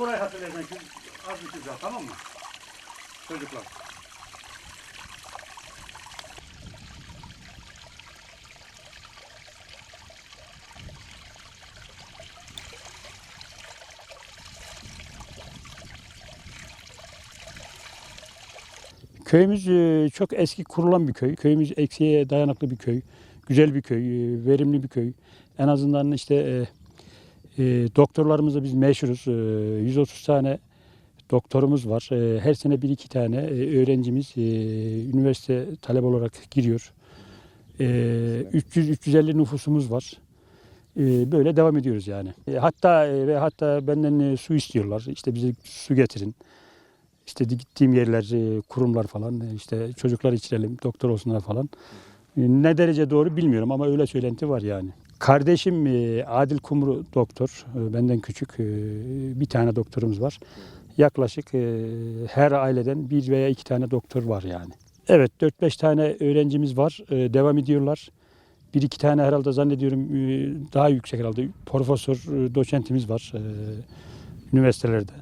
Misafilerden şu az bir şey tamam mı? Çocuklar. Köyümüz e, çok eski kurulan bir köy. Köyümüz eksiğe dayanıklı bir köy. Güzel bir köy, e, verimli bir köy. En azından işte e, doktorlarımızda biz meşhuruz. E, 130 tane doktorumuz var. E, her sene bir iki tane e, öğrencimiz e, üniversite talep olarak giriyor. E, 300-350 nüfusumuz var. E, böyle devam ediyoruz yani. E, hatta e, ve hatta benden e, su istiyorlar. İşte bize su getirin. İşte gittiğim yerler, e, kurumlar falan, e, işte çocuklar içirelim, doktor olsunlar falan. E, Ne derece doğru bilmiyorum ama öyle söylenti var yani. Kardeşim e, Adil Kumru doktor, e, benden küçük e, bir tane doktorumuz var. Yaklaşık her aileden bir veya iki tane doktor var yani. Evet 4-5 tane öğrencimiz var, devam ediyorlar. Bir iki tane herhalde zannediyorum daha yüksek herhalde profesör, doçentimiz var üniversitelerde.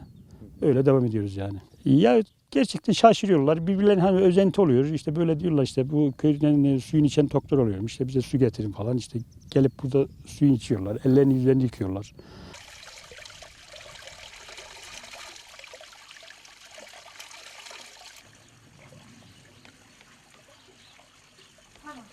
Öyle devam ediyoruz yani. Ya gerçekten şaşırıyorlar. Birbirlerine hani özenti oluyor. İşte böyle diyorlar işte bu köyden e, suyun içen doktor oluyorum. İşte bize su getirin falan. İşte gelip burada suyun içiyorlar. Ellerini yüzlerini yıkıyorlar. Tamam.